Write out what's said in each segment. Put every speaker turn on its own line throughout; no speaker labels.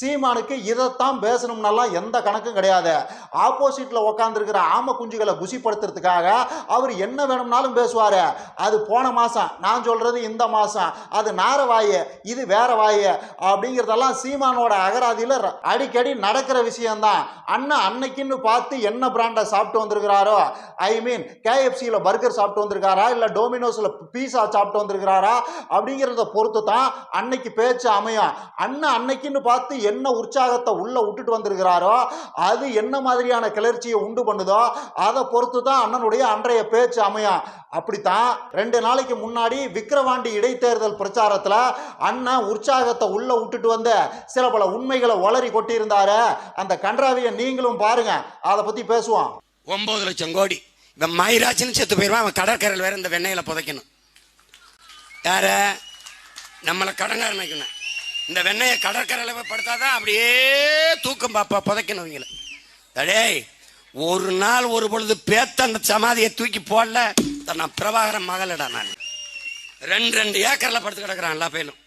சீமானுக்கு இதைத்தான் பேசணும்னாலாம் எந்த கணக்கும் கிடையாது. ஆப்போசிட்ல உட்காந்துருக்கிற ஆம குஞ்சுகளை குசிப்படுத்துறதுக்காக அவர் என்ன வேணும்னாலும் பேசுவார். அது போன மாதம் நான் சொல்கிறது இந்த மாதம் அது நார வாயு இது வேற வாயு அப்படிங்கிறதெல்லாம் சீமானோட அகராதியில் அடிக்கடி நடக்கிற விஷயம்தான். அண்ணன் அன்னைக்குன்னு பார்த்து என்ன பிராண்டை சாப்பிட்டு வந்திருக்கிறாரோ ஐ மீன் கேஎஃப்சியில் பர்கர் சாப்பிட்டு வந்திருக்காரா இல்லை டோமினோஸில் பீஸா சாப்பிட்டு வந்திருக்கிறாரா அப்படிங்கிறத பொறுத்து தான் அன்னைக்கு பேச்சு அமையும். அண்ணன் அன்னைக்குன்னு பார்த்து என்ன உற்சாகத்தை உள்ள விட்டுட்டு வந்திருக்கிறாரோ அது என்ன மாதிரியான கிளர்ச்சியை உண்டு பண்ணுதோ அதை பொறுத்து தான் அண்ணனுடைய அன்றைய பேச்சு அமையும். அப்படித்தான் ரெண்டு நாளைக்கு முன்னாடி விக்கிரவாண்டி இடைத்தேர்தல் பிரச்சாரத்தில் அண்ணன் உற்சாகத்தை உள்ள விட்டுட்டு வந்து சில பல உண்மைகளை ஒளரி கொட்டியிருந்தாரு. அந்த கன்றாவியை நீங்களும் பாருங்க அதை பத்தி பேசுவோம்.
ஒன்பது லட்சம் கோடி. இவன் மயிராச்சின்னு செத்து போயிடுவான் அவன் கடற்கரையில் வேற இந்த வெண்ணெயில் புதைக்கணும். யார? நம்மளை கடங்காரன் வைக்கணும் இந்த வெண்ணெயை கடற்கரையில் படுத்தாதான் அப்படியே தூக்கம் பாப்பா புதைக்கணும் அடே ஒரு நாள் ஒரு பொழுது பேத்த அந்த சமாதியை தூக்கி போடல. நான் பிரபாகரன் மகளடா நான். ரெண்டு ரெண்டு ஏக்கரில் படுத்து கிடக்குறான் எல்லா பயிலும்.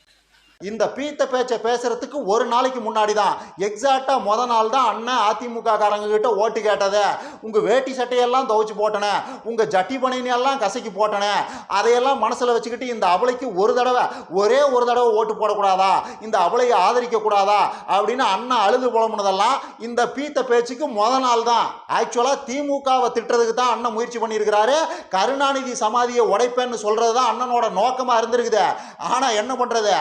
இந்த பீத்த பேச்சை பேசுறதுக்கு ஒரு நாளைக்கு முன்னாடி தான் எக்ஸாக்டா முத நாள் தான் அண்ணன் அதிமுக காரங்க கிட்ட ஓட்டு கேட்டதே. உங்க வேட்டி சட்டையெல்லாம் துவைச்சு போட்டனே. உங்க ஜட்டி பணியெல்லாம் கசக்கி போட்டனே. அதையெல்லாம் மனசுல வச்சுக்கிட்டு இந்த அவளைக்கு ஒரு தடவை ஒரே ஒரு தடவை ஓட்டு போடக்கூடாதா? இந்த அவளையை ஆதரிக்க கூடாதா அப்படின்னு அண்ணன் அழுது புலம்புனதெல்லாம் இந்த பீத்த பேச்சுக்கு முத நாள் தான் ஆக்சுவலா திமுகவை திட்டுறதுக்கு தான் அண்ணன் முயற்சி பண்ணியிருக்கிறாரு. கருணாநிதி சமாதியை உடைப்பேன்னு சொல்றது தான் அண்ணனோட நோக்கமா இருந்திருக்குது. ஆனா என்ன பண்றது?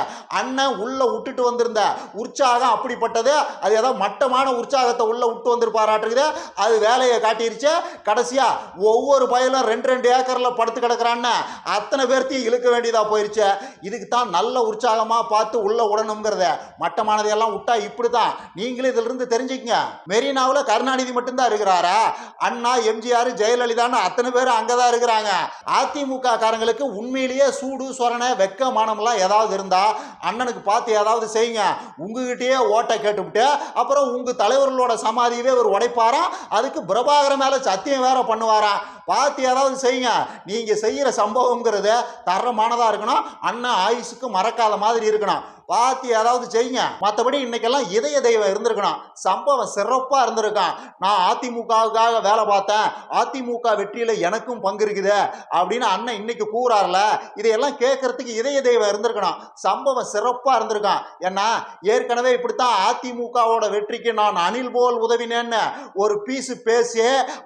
அண்ணன் உள்ள விட்டுட்டு வந்திருந்த உற்சாகம் அப்படிப்பட்டது. அது ஏதோ மட்டமான உற்சாகத்தை உள்ள விட்டு வந்திருப்பாராட்டுக்குது. அது வேலையை காட்டிருச்சு. கடைசியா ஒவ்வொரு பயலும் ரெண்டு ரெண்டு ஏக்கர்ல படுத்து கிடக்குறான்னு அத்தனை பேர்த்தையும் இழுக்க வேண்டியதா போயிருச்சு. இதுக்கு தான் நல்ல உற்சாகமாக பார்த்து உள்ள விடணுங்கிறத மட்டமானதையெல்லாம் விட்டா இப்படி தான் நீங்களும் இதுல இருந்து தெரிஞ்சுக்கங்க. மெரினாவில் கருணாநிதி மட்டும்தான் இருக்கிறாரா? அண்ணா எம்ஜிஆர் ஜெயலலிதான்னு அத்தனை பேர் அங்கதான் இருக்கிறாங்க. அதிமுக காரங்களுக்கு உண்மையிலேயே சூடு சொரண வெக்க மானம்லாம் ஏதாவது இருந்தா அண்ணனுக்கு பார்த்து ஏதாவது செய்யுங்க. உங்ககிட்டயே ஓட்டை கேட்டுவிட்டு அப்புறம் உங்க தலைவர்களோட சமாதியவே ஒரு உடைப்பாராம். அதுக்கு பிரபாகரன் மேல சத்தியம் வேற பண்ணுவாராம். பார்த்து ஏதாவது செய்யுங்க. நீங்க செய்யற சம்பவங்கிறது தரமானதா இருக்கணும். அண்ணன் ஆயுசுக்கு மறக்காத மாதிரி இருக்கணும். பார்த்து ஏதாவது செய்யுங்க. மற்றபடி இன்னைக்கெல்லாம் இதய தெய்வம் இருந்திருக்கணும். சம்பவம் சிறப்பாக இருந்திருக்கான். நான் அதிமுகவுக்காக வேலை பார்த்தேன். அதிமுக வெற்றியில் எனக்கும் பங்கு இருக்குது அப்படின்னு அண்ணன் இன்னைக்கு கூறாருல. இதையெல்லாம் கேட்கறதுக்கு இதய தெய்வம் இருந்திருக்கணும். சம்பவம் சிறப்பா சிறப்பாக இருந்திருக்கான். ஏன்னா ஏற்கனவே இப்படித்தான் அதிமுகவோட வெற்றிக்கு நான் அணில் போல் உதவினேன்னு ஒரு பீஸு பேசி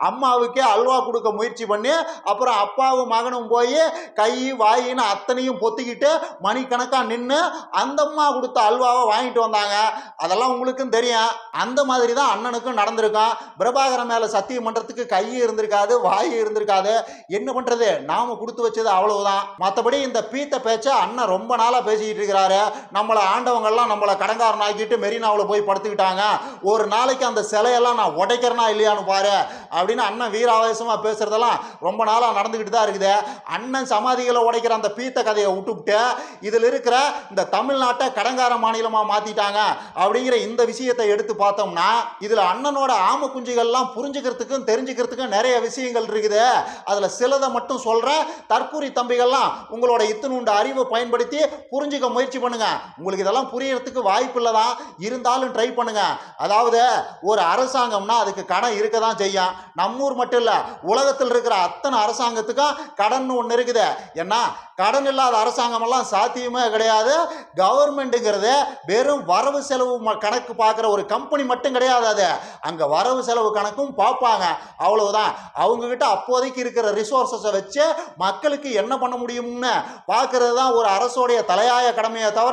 அம்மாவுக்கே அல்வா கொடுக்க முயற்சி பண்ணி அப்புறம் அப்பாவும் மகனும் போய் கை வாயின்னு அத்தனையும் பொத்திக்கிட்டு மணிக்கணக்காக நின்று அந்த அம்மா கொடுத்த அல்வாவை வாங்கிட்டு வந்தாங்க. அதெல்லாம் உங்களுக்கும் தெரியும். அந்த மாதிரி தான் அண்ணனுக்கும் நடந்திருக்கும் பிரபாகரன் மேலே சத்தியம் பண்ணுறதுக்கு கை இருந்திருக்காது வாய் இருந்திருக்காது. என்ன பண்ணுறது நாம கொடுத்து வச்சது அவ்வளவுதான். மற்றபடி இந்த பீத்த பேச்சை அண்ணன் ரொம்ப நாளாக பேசிக்கிட்டு இருக்கிறாரு. நம்மளை ஆண்டவங்கள்லாம் நம்மளை கடங்காரன் ஆக்கிட்டு மெரினாவில் போய் படுத்துக்கிட்டாங்க. ஒரு நாளைக்கு அந்த சிலையெல்லாம் நான் உடைக்கிறனா இல்லையான்னு பாரு அப்படின்னு அண்ணன் வீராவேசமா பேசுறதெல்லாம் ரொம்ப நாளா நடந்துக்கிட்டு தான் இருக்குது. அண்ணன் சமாதிகளை உடைக்கிற அந்த பீத்த கதையை விட்டுவிட்டு இதில் இருக்கிற இந்த தமிழ்நாட்டை கடங்கார மாநிலமா மாத்திட்டாங்க அப்படிங்கிற இந்த விஷயத்தை எடுத்து பார்த்தோம்னா இதுல அண்ணனோட ஆம குஞ்சுகள்லாம் புரிஞ்சுக்கிறதுக்கும் தெரிஞ்சுக்கிறதுக்கும் நிறைய விஷயங்கள் இருக்குது. அதுல சிலதை மட்டும் சொல்கிறேன் தற்கூரி தம்பிகள்லாம் உங்களோட இத்தினுண்ட அறிவை பயன்படுத்தி புரிஞ்சுக்க முயற்சி பண்ணுங்க. உங்களுக்கு இதெல்லாம் புரியறதுக்கு வாய்ப்பு இல்லதான் இருந்தாலும் ட்ரை பண்ணுங்க. அதாவது ஒரு அரசாங்கம்னா அதுக்கு கடன் இருக்க தான் செய்யும். நம்மூர் மட்டும் இல்ல உலகத்தில் இருக்கிற அத்தனை அரசாங்கத்துக்கும் கடன் ஒன்று இருக்குது. ஏன்னா கடன் இல்லாத அரசாங்கமெல்லாம் சாத்தியமே கிடையாது. கவர்மெண்ட்டுங்கிறது வெறும் வரவு செலவு கணக்கு பார்க்குற ஒரு கம்பெனி மட்டும் கிடையாது அது. அங்கே வரவு செலவு கணக்கும் பார்ப்பாங்க. அவ்வளவுதான். அவங்கக்கிட்ட அப்போதைக்கு இருக்கிற ரிசோர்ஸஸை வச்சு மக்களுக்கு என்ன பண்ண முடியும்னு பார்க்கறது தான் ஒரு அரசோடைய தலையாய கடமையை தவிர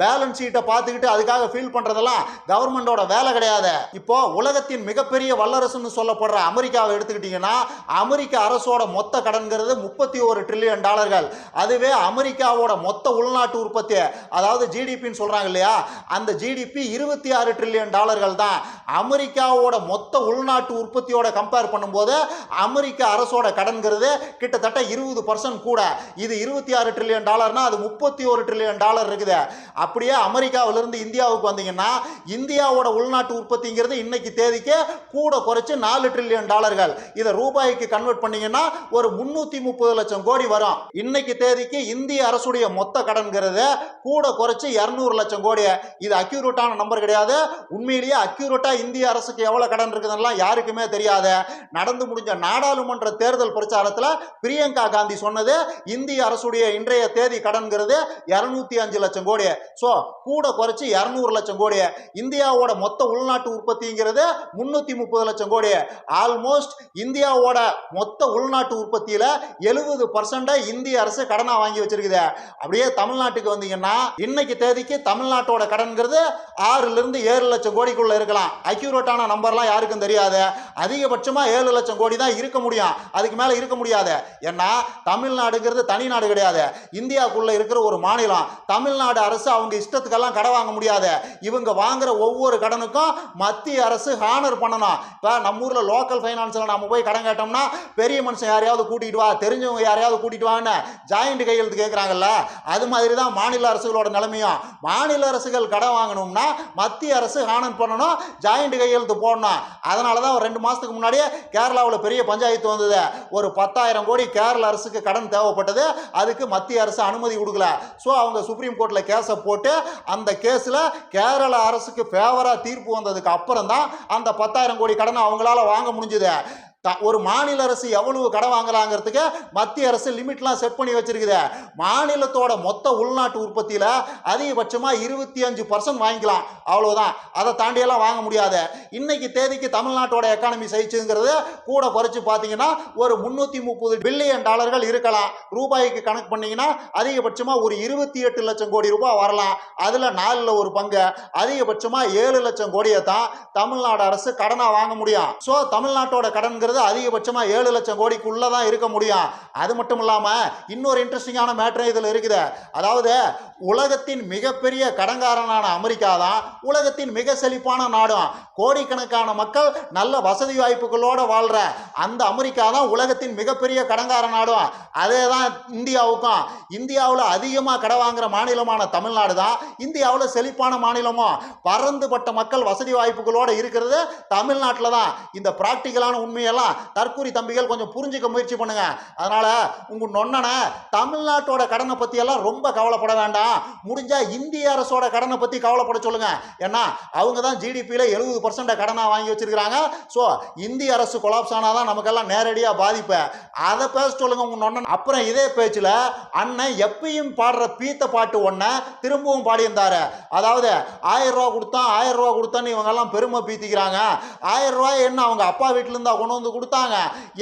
பேலன்ஸ் ஷீட்டை பார்த்துக்கிட்டு அதுக்காக ஃபீல் பண்ணுறதெல்லாம் கவர்மெண்டோட வேலை கிடையாது. இப்போ உலகத்தின் மிகப்பெரிய வல்லரசுன்னு சொல்லப்படுற அமெரிக்காவை எடுத்துக்கிட்டிங்கன்னா அமெரிக்க அரசோட மொத்த கடன்கிறது முப்பத்தி ஒரு ட்ரில்லியன் டாலர்கள். அதுவே அமெரிக்காவோட மொத்த உள்நாட்டு உற்பத்தி அதாவது ஜிடிபின்னு சொல்கிறாங்க இல்லையா அந்த ஜிடிபி இருபத்தி ஆறு ட்ரில்லியன் டாலர்கள் தான். அமெரிக்காவோட மொத்த உள்நாட்டு உற்பத்தியோட கம்பேர் பண்ணும்போது அமெரிக்க அரசோட கடன்கிறது கிட்டத்தட்ட இருபது பர்சன்ட் கூட. இது இருபத்தி ஆறு ட்ரில்லியன் டாலர்னா அது முப்பத்தி ஒரு ட்ரில்லியன் டாலர் இருக்குது. அப்படியே அமெரிக்காவிலிருந்து இந்தியாவுக்கு வந்தீங்கன்னா இந்தியாவோட உள்நாட்டு உற்பத்திங்கிறது இன்னைக்கு தேதிக்கு கூட குறைச்சு நாலு ட்ரில்லியன் டாலர்கள். இதை ரூபாய்க்கு கன்வெர்ட் பண்ணீங்கன்னா ஒரு முன்னூத்தி முப்பது லட்சம் கோடி வரும். இன்னைக்கு தேதிக்கு இந்திய அரசுடைய மொத்த கடன்கிறது கூட குறைச்சு குறைச்சி இரநூறு லட்சம் கோடி. இது அக்யூரேட்டான நம்பர் கிடையாது. உண்மையிலேயே அக்யூரேட்டா இந்திய அரசுக்கு எவ்வளவு கடன் இருக்குதுன்னெல்லாம் யாருக்குமே தெரியாது. நடந்து முடிஞ்ச நாடாளுமன்ற தேர்தல் பிரச்சாரத்தில் பிரியங்கா காந்தி சொன்னது இந்திய அரசுடைய இன்றைய தேதி கடன்கிறது இருநூத்தி அஞ்சு லட்சம் கோடி ஸோ கூட குறைச்சி இரநூறு லட்சம் கோடி இந்தியாவோட மொத்த உள்நாட்டு உற்பத்திங்கிறது முன்னூற்றி முப்பது லட்சம் கோடி ஆல்மோஸ்ட் இந்தியாவோட மொத்த உள்நாட்டு உற்பத்தியில் எழுபது பர்சண்டை இந்திய அரசு கடனாக வாங்கி வச்சிருக்குது. அப்படியே தமிழ்நாட்டுக்கு வந்தீங்கன்னா இன்னைக்கு தேதிக்கு தமிழ்நாட்டோட கடன்கிறது ஆறுலேருந்து ஏழு லட்சம் கோடிக்குள்ளே இருக்கலாம். அக்யூரேட்டான நம்பர்லாம் யாருக்கும் தெரியாது. அதிகபட்சமாக ஏழு லட்சம் கோடி தான் இருக்க முடியும். அதுக்கு மேலே இருக்க முடியாது. ஏன்னா தமிழ்நாடுங்கிறது தனி நாடு கிடையாது. இந்தியாவுக்குள்ளே இருக்கிற ஒரு மாநிலம். தமிழ்நாடு அரசு அவங்க இஷ்டத்துக்கெல்லாம் கடன் வாங்க முடியாது. இவங்க வாங்குற ஒவ்வொரு கடனுக்கும் மத்திய அரசு ஹானர் பண்ணணும். இப்போ நம்ம ஊரில் லோக்கல் ஃபைனான்ஸில் நம்ம போய் கடன் கேட்டோம்னா பெரிய மனுஷன் யாரையாவது கூட்டிகிட்டு வா தெரிஞ்சவங்க யாரையாவது கூட்டிகிட்டு வான்னு ஜாயிண்ட் கையெழுத்து கேட்குறாங்கல்ல அது மாதிரி தான் மாநில அரசுகளோட நிலைமையும். மாநில அரசுகள் கடன் வாங்கணும்னா மத்திய அரசு ஹானர் பண்ணணும் ஜாயிண்ட் கையெழுத்து போடணும். அதனால தான் ஒரு ரெண்டு மாதத்துக்கு முன்னாடியே கேரளாவில் பெரிய பஞ்சாயத்து வந்தது. ஒரு பத்தாயிரம் கோடி கேரள அரசுக்கு கடன் தேவைப்பட்டது. அதுக்கு மத்திய அரசு அனுமதி கொடுக்கல. ஸோ அவங்க சுப்ரீம் கோர்ட்டில் கேஸை போட்டு அந்த கேஸில் கேரள அரசுக்கு ஃபேவராக தீர்ப்பு வந்ததுக்கு அப்புறம் தான் அந்த பத்தாயிரம் கோடி கடனை அவங்களால வாங்க முடிஞ்சுது. ஒரு மாநில அரசு எவ்வளவு கடன் வாங்கலாங்கிறதுக்கு மத்திய அரசு லிமிட்லாம் செட் பண்ணி வச்சிருக்குது. மாநிலத்தோட மொத்த உள்நாட்டு உற்பத்தியில் அதிகபட்சமாக இருபத்தி அஞ்சு பர்சன்ட் வாங்கிக்கலாம். அவ்வளோதான் அதை தாண்டியெல்லாம் வாங்க முடியாது. இன்னைக்கு தேதிக்கு தமிழ்நாட்டோட எக்கானமி சைச்சுங்கிறது கூட குறைச்சி பார்த்தீங்கன்னா ஒரு முந்நூற்றி முப்பது பில்லியன் டாலர்கள் இருக்கலாம். ரூபாய்க்கு கணக்கு பண்ணீங்கன்னா அதிகபட்சமாக ஒரு இருபத்தி எட்டு லட்சம் கோடி ரூபாய் வரலாம். அதில் நாலில் ஒரு பங்கு. அதிகபட்சமாக ஏழு லட்சம் கோடியை தான் தமிழ்நாடு அரசு கடனாக வாங்க முடியும். ஸோ தமிழ்நாட்டோட கடன்கிறது அதிகபட்சமாக ஏழு லட்சம் கோடிக்குள்ளே தான் இருக்க முடியும். அது மட்டும் இல்லாமல் இன்னொரு இன்ட்ரெஸ்டிங்கான மேட்ரு இதில் இருக்குது. அதாவது உலகத்தின் மிகப்பெரிய கடங்காரனான அமெரிக்கா தான் உலகத்தின் மிக செழிப்பான நாடும். கோடிக்கணக்கான மக்கள் நல்ல வசதி வாய்ப்புகளோட வாழ்ற அந்த அமெரிக்கா தான் உலகத்தின் மிகப்பெரிய கடங்கார நாடும். அதே தான் இந்தியாவுக்கும். இந்தியாவில் அதிகமாக கடன் வாங்குற மாநிலமான தமிழ்நாடு தான் இந்தியாவில் செழிப்பான மாநிலமும். பறந்துபட்ட மக்கள் வசதி வாய்ப்புகளோட இருக்கிறது தமிழ்நாட்டில் தான். இந்த ப்ராக்டிக்கலான உண்மையெல்லாம் தற்கூரி தம்பிகள் கொஞ்சம் புரிஞ்சுக்க முயற்சி பண்ணுங்க. அதனால உங்க நொண்ணனை தமிழ்நாட்டோட கடனை பத்தி எல்லாம் ரொம்ப கவலைப்பட வேண்டாம். முடிஞ்சா இந்திய அரசோட கடனை பத்தி கவலைப்பட சொல்லுங்க. ஏன்னா அவங்க தான் ஜிடிபியில் எழுபது பர்சன்ட் கடனாக வாங்கி வச்சிருக்கிறாங்க. ஸோ இந்திய அரசு கொலாப்ஸ் ஆனாதான் நமக்கெல்லாம் நேரடியாக பாதிப்பு. அதை பேச சொல்லுங்க உங்க நொண்ணன். அப்புறம் இதே பேச்சில் அண்ணன் எப்பயும் பாடுற பீத்த பாட்டு ஒன்றை திரும்பவும் பாடியிருந்தாரு. அதாவது ஆயிரம் ரூபா கொடுத்தா ஆயிரம் ரூபா கொடுத்தான்னு இவங்கெல்லாம் பெருமை பீத்திக்கிறாங்க. ஆயிரம் ரூபாய் என்ன அவங்க அப்பா வீட்டில் இருந்தா கொண்டு வந்து கொடுத்தாங்க.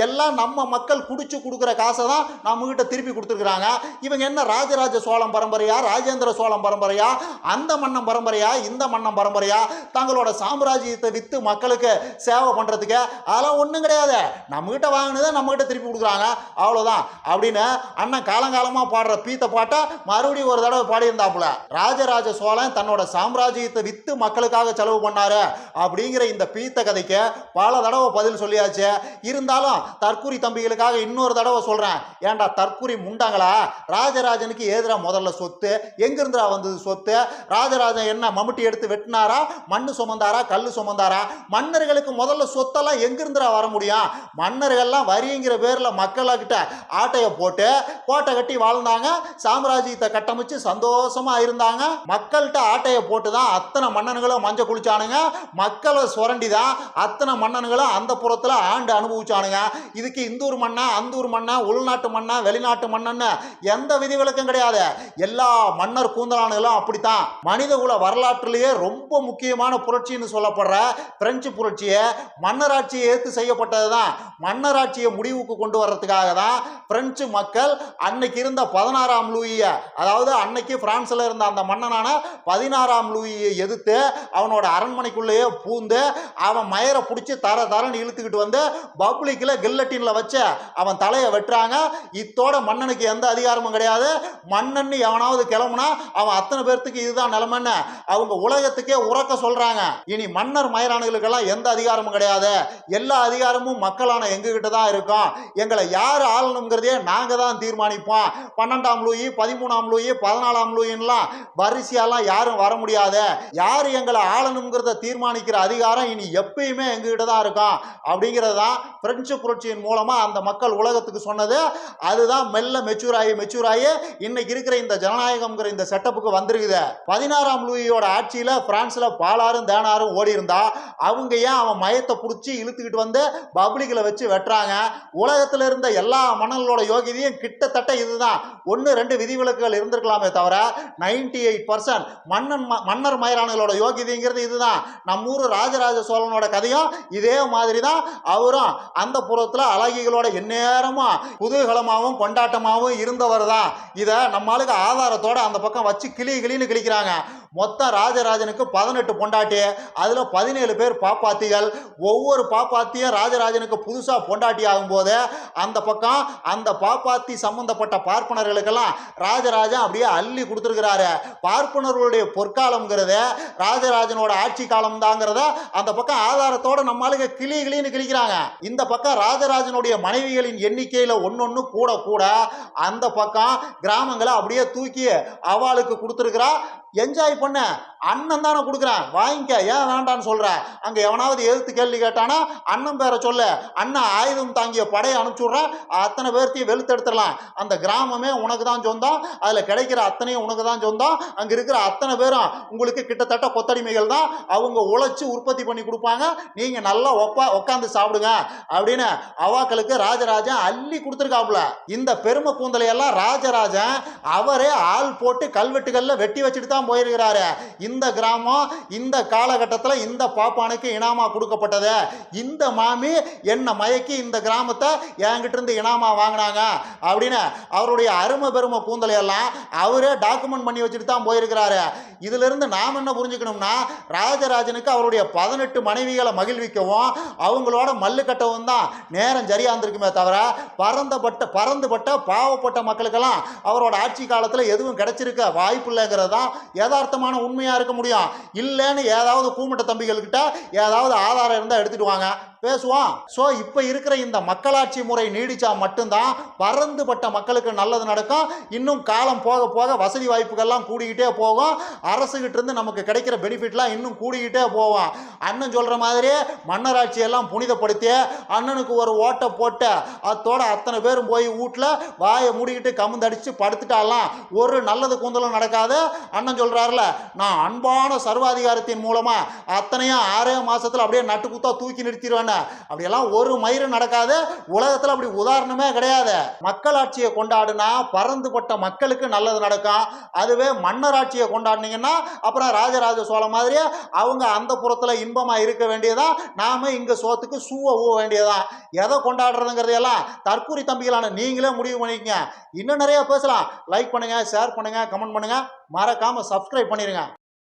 எல்லாம் நம்ம மக்கள் குடிச்சு கொடுக்குற காசை தான் நம்ம கிட்ட திருப்பி கொடுத்துருக்குறாங்க. இவங்க என்ன ராஜராஜ சோழம் பரம்பரையா ராஜேந்திர சோழம் பரம்பரையா அந்த மன்னம் பரம்பரையா இந்த மன்னன் பரம்பரையா? தங்களோட சாம்ராஜ்யத்தை வித்து மக்களுக்கு சேவை பண்றதுக்கு அதெல்லாம் ஒன்றும் கிடையாது. நம்ம கிட்ட வாங்கினதை நம்ம கிட்ட திருப்பி கொடுக்குறாங்க. அவ்வளோதான் அப்படின்னு அண்ணன் காலங்காலமாக பாடுற பீத்த பாட்டை மறுபடியும் ஒரு தடவை பாடியிருந்தாப்புல. ராஜராஜ சோழன் தன்னோட சாம்ராஜ்யத்தை வித்து மக்களுக்காக செலவு பண்ணாரு. அப்படிங்கிற இந்த பீத்த கதைக்கு பல தடவை பதில் சொல்லியாச்சு. இருந்தாலும் தற்கூரி தம்பிகளுக்காக இன்னொரு தடவை சொல்றேன். ஏன்டா தற்கூரி முண்டாங்களா? ராஜராஜனுக்கு எதிராக முதல்ல சொத்து எங்கிருந்துடா வந்தது சொத்து? ராஜராஜன் என்ன மம்முட்டி எடுத்து வெட்டினாரா? மண்ணு சுமந்தாரா? கல் சுமந்தாரா? மன்னர்களுக்கு முதல்ல சொத்தெல்லாம் எங்கிருந்துடா வர முடியும்? மன்னர்கள்லாம் வரிங்கிற பேரில் மக்கள்கிட்ட ஆட்டையை போட்டு கோட்டை கட்டி வாழ்ந்தாங்க. சாம்ராஜ்யத்தை கட்டமைச்சு சந்தோஷமா இருந்தாங்க. மக்கள்கிட்ட ஆட்டையை போட்டு தான் அத்தனை மன்னன்களும் மஞ்சள் குளிச்சானுங்க. மக்களை சுரண்டி தான் அத்தனை மன்னன்களும் அந்த புறத்தில் ஆண்டு அனுபவிச்சானுங்க. இதுக்கு இந்தூர் மண்ணா அந்தூர் மண்ணா உள்நாட்டு மண்ணா வெளிநாட்டு மன்னன்னு எந்த விதிவிலக்கும் கிடையாது. எல்லா மன்னர் கூந்தலானுகளும் அப்படித்தான். மனிதகுல வரலாற்றிலேயே ரொம்ப முக்கியமான புரட்சின்னு சொல்லப்படுற பிரெஞ்சு புரட்சியை மன்னராட்சியை ஏற்று செய்யப்பட்டது தான் மன்னராட்சியை முடிவுக்கு கொண்டு வர்றதுக்காக தான் பிரெஞ்சு மக்கள் அன்னைக்கு இருந்த பதினாறாம் லூயியை அதாவது அன்னைக்கு பிரான்ஸ்ல இருந்த அந்த மன்னனான பதினாறாம் லூயியை எதிர்த்து அவனோட அரண்மனைக்குள்ளேயே பூந்து அவன் மயரை பிடிச்சி தர தரன்னு இழுத்துக்கிட்டு வந்து பப்ளிக்கில் கில்லட்டினில் வச்சு அவன் தலையை வெட்டுறாங்க. இத்தோட மன்னனுக்கு எந்த அதிகாரமும் கிடையாது. மன்னன்னு எவனாவது கிளம்புனா அவன் அத்தனை பேர்த்துக்கு இதுதான் நிலைமைன்னு அவங்க உலகத்துக்கே உறக்க சொல்றாங்க. இனி மன்னர் மயிரானுகளுக்கெல்லாம் எந்த அதிகாரமும் கிடையாது. எல்லா அதிகாரமும் மக்களான எங்ககிட்ட தான் இருக்கும். எங்களை யார் ஆளணுங்கிறதே நாங்கள் தான் தீர்மானிப்போம். பன்னெண்டாம் லூயி பதிமூணாம் லூயி பதினாலாம் லூயின்லாம் வரிசையெல்லாம் யாரும் வர முடியாது. யார் எங்களை ஆளணுங்கிறத தீர்மானிக்கிற அதிகாரம் இனி எப்பயுமே எங்ககிட்ட தான் இருக்கும். அப்படிங்கிறது தான் பிரெஞ்சு புரட்சியின் மூலமாக அந்த மக்கள் உலகத்துக்கு சொன்னது. அதுதான் மெல்ல மெச்சூர் ஆகி மெச்சூர் ஆகி இன்னைக்கு இருக்கிற இந்த ஜனநாயகம்ங்கிற இந்த செட்டப்புக்கு வந்திருக்குது. பதினாறாம் லூயியோட ஆட்சியில் பிரான்ஸில் பாலாரும் தேனாரும் ஓடி இருந்தா அவங்க ஏன் அவன் மயத்தை பிடிச்சி இழுத்துக்கிட்டு வந்து பப்ளிக்கில் வச்சு வெட்டுறாங்க? உலகத்தில் இருந்த எல்லா மன்னர்களோட யோகியதையும் கிட்டத்தட்ட இதுதான். ஒன்று ரெண்டு விதிவிலக்குகள் இருந்திருக்கலாமே தவிர நைன்டி எயிட் பர்சன்ட் மன்னன் ம- மன்னர் மயிரானுகளோட யோகியதைங்கிறது இதுதான். நம்ம ஊர் ராஜராஜ சோழனோட கதையும் இதே மாதிரி தான் அவர் அவரும் அந்த புறத்தில் அழகிகளோட எந்நேரமும் குதூகலமாகவும் கொண்டாட்டமாகவும் இருந்தவர் தான் இதை நம்மளுக்கு ஆதாரத்தோட அந்த பக்கம் வச்சு கிளி கிளின்னு கிளிக்கிறாங்க மொத்தம் ராஜராஜனுக்கு பதினெட்டு பொண்டாட்டி அதில் பதினேழு பேர் பாப்பாத்திகள். ஒவ்வொரு பாப்பாத்தியும் ராஜராஜனுக்கு புதுசாக பொண்டாட்டி ஆகும்போது அந்த பக்கம் அந்த பாப்பாத்தி சம்பந்தப்பட்ட பார்ப்பனர்களுக்கெல்லாம் ராஜராஜன் அப்படியே அள்ளி கொடுத்துருக்கிறாரு. பார்ப்பனர்களுடைய பொற்காலம்ங்கிறத ராஜராஜனோட ஆட்சி காலம் தாங்கிறத அந்த பக்கம் ஆதாரத்தோட நம்மளுக்கு கிளி கிளின்னு கிளிக்கிறாங்க இந்த பக்கம் ராஜராஜனுடைய மனைவிகளின் எண்ணிக்கையில் ஒன்னொன்று கூட கூட அந்த பக்கம் கிராமங்களை அப்படியே தூக்கி அவளுக்கு கொடுத்துருக்கிறா. என்ஜாய் பண்ண. அண்ணன் தானே கொடுக்குறேன். வாங்கிக்க. ஏன் வேண்டான்னு சொல்கிற அங்கே எவனாவது எதிர்த்து கேள்வி கேட்டானா அண்ணன் பேரை சொல்ல. அண்ணன் ஆயுதம் தாங்கிய படையை அனுப்பிச்சு விட்றேன் அத்தனை பேர்த்தையும் வெளுத்தெடுத்துடலாம். அந்த கிராமமே உனக்கு தான் சொந்தம். அதில் கிடைக்கிற அத்தனையும் உனக்கு தான் சொந்தம். அங்கே இருக்கிற அத்தனை பேரும் உங்களுக்கு கிட்டத்தட்ட கொத்தடிமைகள் தான். அவங்க உழைச்சி உற்பத்தி பண்ணி கொடுப்பாங்க. நீங்கள் நல்லா ஒப்பா உட்காந்து சாப்பிடுங்க. அப்படின்னு அவாக்களுக்கு ராஜராஜன் அள்ளி கொடுத்துருக்காப்புல. இந்த பெருமை கூந்தலையெல்லாம் ராஜராஜன் அவரே ஆள் போட்டு கல்வெட்டுகளில் வெட்டி வச்சுட்டு தான் போயிருக்கிறாரு. இந்த கிராமம் இந்த காலகட்டத்தில் இந்த பாப்பானுக்கு இனாமா கொடுக்கப்பட்டது. இந்த மாமி என்னை மயக்கி இந்த கிராமத்தை என்கிட்ட இருந்து இனாமா வாங்கினாங்க அப்படின்னு அவருடைய அருமை பெருமை கூந்தலை எல்லாம் அவரே டாக்குமெண்ட் பண்ணி வச்சுட்டு தான் போயிருக்கிறாரு. இதிலிருந்து நாம் என்ன புரிஞ்சுக்கணும்னா ராஜராஜனுக்கு அவருடைய பதினெட்டு மனைவிகளை மகிழ்விக்கவும் அவங்களோட மல்லு கட்டவும் தான் நேரம் சரியாக இருந்திருக்குமே தவிர பறந்தப்பட்ட பறந்துபட்ட பாவப்பட்ட மக்களுக்கெல்லாம் அவரோட ஆட்சி காலத்தில் எதுவும் கிடைச்சிருக்க வாய்ப்பு இல்லைங்கிறது தான் யதார்த்தமான உண்மையாக இருக்க முடியும். இல்லைன்னு ஏதாவது கூமுட்ட தம்பிகள்கிட்ட ஏதாவது ஆதாரம் இருந்தால் எடுத்துட்டு வாங்க. பேசுவோம் ஸோ இப்போ இருக்கிற இந்த மக்களாட்சி முறை நீடிச்சா மட்டும்தான் பறந்துபட்ட மக்களுக்கு நல்லது நடக்கும். இன்னும் காலம் போக போக வசதி வாய்ப்புகள்லாம் கூடிக்கிட்டே போகும். அரசுகிட்ட இருந்து நமக்கு கிடைக்கிற பெனிஃபிட்லாம் இன்னும் கூடிக்கிட்டே போவோம் அண்ணன் சொல்கிற மாதிரி மன்னராட்சியெல்லாம் புனிதப்படுத்தி அண்ணனுக்கு ஒரு ஓட்டை போட்டு அத்தோட அத்தனை பேரும் போய் வீட்டில் வாயை மூடிக்கிட்டு கமுந்தடிச்சு படுத்துட்டாலாம். ஒரு நல்லது கூந்தலும் நடக்காது. அண்ணன் சொல்கிறாருல நான் அன்பான சர்வாதிகாரத்தின் மூலமாக அத்தனையும் ஆறே மாதத்தில் அப்படியே நட்டு குத்தா தூக்கி நிறுத்திடுவேன் அப்படியெல்லாம் ஒரு மயிறு நடக்காது. உலகத்தில் அப்படி உதாரணமே கிடையாது. மக்களாட்சியை கொண்டாடுனா பறந்துபட்ட மக்களுக்கு நல்லது நடக்கும். அதுவே மன்னராட்சியை கொண்டாடினீங்கன்னா அப்புறம் ராஜராஜ சோழ மாதிரி அவங்க அந்த புறத்தில் இன்பமாக இருக்க வேண்டியதான் நாம இங்கே சோத்துக்கு சூவை ஊவ வேண்டியதான் எதை கொண்டாடுறதுங்கிறதையெல்லாம் தற்கூரி தம்பிகளான நீங்களே முடிவு பண்ணிக்கங்க. இன்னும் நிறைய பேசலாம். லைக் பண்ணுங்க ஷேர் பண்ணுங்க கமெண்ட் பண்ணுங்க. மறக்காம சப்ஸ்கிரைப் பண்ணிருங்க.